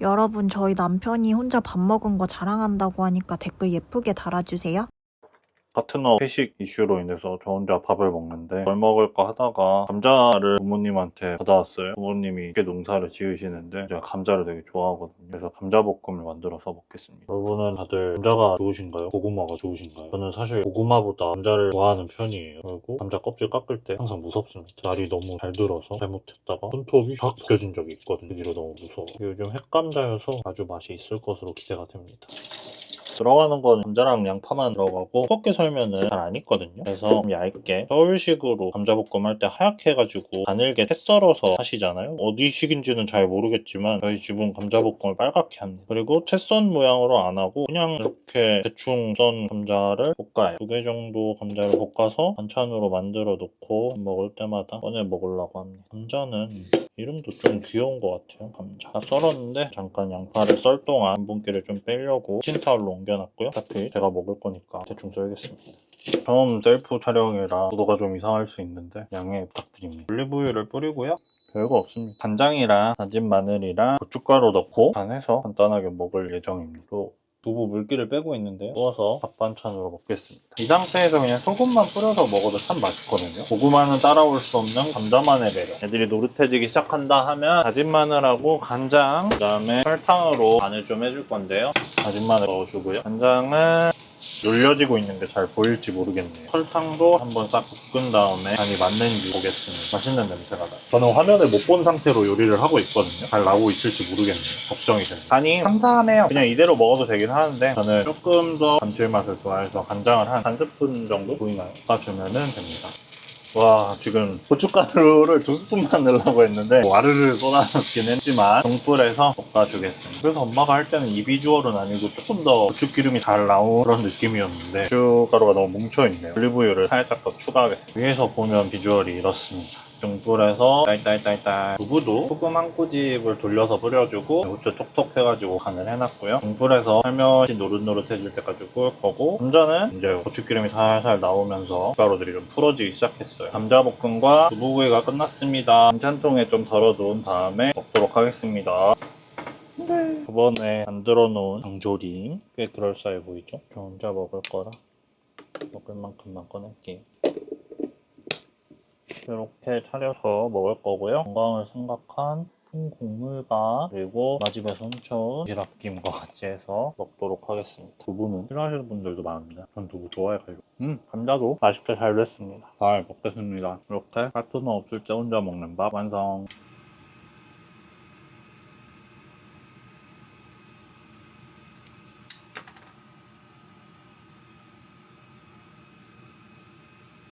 여러분, 저희 남편이 혼자 밥 먹은 거 자랑한다고 하니까 댓글 예쁘게 달아주세요. 파트너 회식 이슈로 인해서 저 혼자 밥을 먹는데 뭘 먹을까 하다가 감자를 부모님한테 받아왔어요. 부모님이 이렇게 농사를 지으시는데 제가 감자를 되게 좋아하거든요. 그래서 감자볶음을 만들어서 먹겠습니다. 여러분은 다들 감자가 좋으신가요? 고구마가 좋으신가요? 저는 사실 고구마보다 감자를 좋아하는 편이에요. 그리고 감자 껍질 깎을 때 항상 무섭습니다. 날이 너무 잘 들어서 잘못했다가 손톱이 확 벗겨진 적이 있거든요. 그 뒤로 너무 무서워. 요즘 핵감자여서 아주 맛이 있을 것으로 기대가 됩니다. 들어가는 건 감자랑 양파만 들어가고 두껍게 썰면은 잘 안 익거든요. 그래서 좀 얇게 서울식으로 감자볶음 할 때 하얗게 해가지고 가늘게 채 썰어서 하시잖아요. 어디식인지는 잘 모르겠지만 저희 집은 감자볶음을 빨갛게 합니다. 그리고 채 썬 모양으로 안 하고 그냥 이렇게 대충 썬 감자를 볶아요. 두 개 정도 감자를 볶아서 반찬으로 만들어 놓고 먹을 때마다 꺼내 먹으려고 합니다. 감자는 이름도 좀 귀여운 것 같아요. 감자. 다 썰었는데 잠깐 양파를 썰 동안 분기를 좀 빼려고 찐타올로 옮겨 놨고요. 어차피 제가 먹을 거니까 대충 썰겠습니다. 처음 셀프 촬영이라 구도가 좀 이상할 수 있는데 양해 부탁드립니다. 올리브유를 뿌리고요. 별거 없습니다. 간장이랑 다진 마늘이랑 고춧가루 넣고 간해서 간단하게 먹을 예정입니다. 또 두부 물기를 빼고 있는데 구워서 밥 반찬으로 먹겠습니다. 이 상태에서 그냥 소금만 뿌려서 먹어도 참 맛있거든요. 고구마는 따라올 수 없는 감자만의 매력. 애들이 노릇해지기 시작한다 하면 다진 마늘하고 간장, 그다음에 설탕으로 간을 좀 해줄 건데요. 다진 마늘 넣어주고요. 간장은 눌려지고 있는데 잘 보일지 모르겠네요. 설탕도 한번 싹 볶은 다음에 간이 맞는지 보겠습니다. 맛있는 냄새가 나요. 저는 화면을 못 본 상태로 요리를 하고 있거든요. 잘 나오고 있을지 모르겠네요. 걱정이 됩니다. 간이 삼삼해요. 그냥 이대로 먹어도 되긴 하는데 저는 조금 더 감칠맛을 좋아해서 간장을 한 한 스푼 정도 보이나요? 쏴주면 됩니다. 와 지금 고춧가루를 두 스푼만 넣으려고 했는데 와르르 쏟아넣긴 했지만 동불에서 볶아주겠습니다. 그래서 엄마가 할 때는 이 비주얼은 아니고 조금 더 고추기름이 잘 나온 그런 느낌이었는데 고춧가루가 너무 뭉쳐있네요. 올리브유를 살짝 더 추가하겠습니다. 위에서 보면 비주얼이 이렇습니다 중불에서 딸딸딸딸 두부도 소금 한 꼬집을 돌려서 뿌려주고 후추 톡톡 해가지고 간을 해놨고요. 중불에서 살며시 노릇노릇해질 때까지 구울 거고 감자는 이제 고추기름이 살살 나오면서 가루들이 좀 풀어지기 시작했어요. 감자볶음과 두부구이가 끝났습니다. 반찬통에 좀 덜어놓은 다음에 먹도록 하겠습니다. 저번에 만들어 놓은 장조림 꽤 그럴싸해 보이죠? 저 혼자 먹을 거라 먹을 만큼만 꺼낼게요 이렇게 차려서 먹을 거고요. 건강을 생각한 흰 곡물밥 그리고 마집에 손초 지랍김과 같이 해서 먹도록 하겠습니다. 두부는 싫어하시는 분들도 많은데 전 두부 좋아해가지고 음 감자도 맛있게 잘 됐습니다. 잘 먹겠습니다. 이렇게 파트너 없을 때 혼자 먹는 밥 완성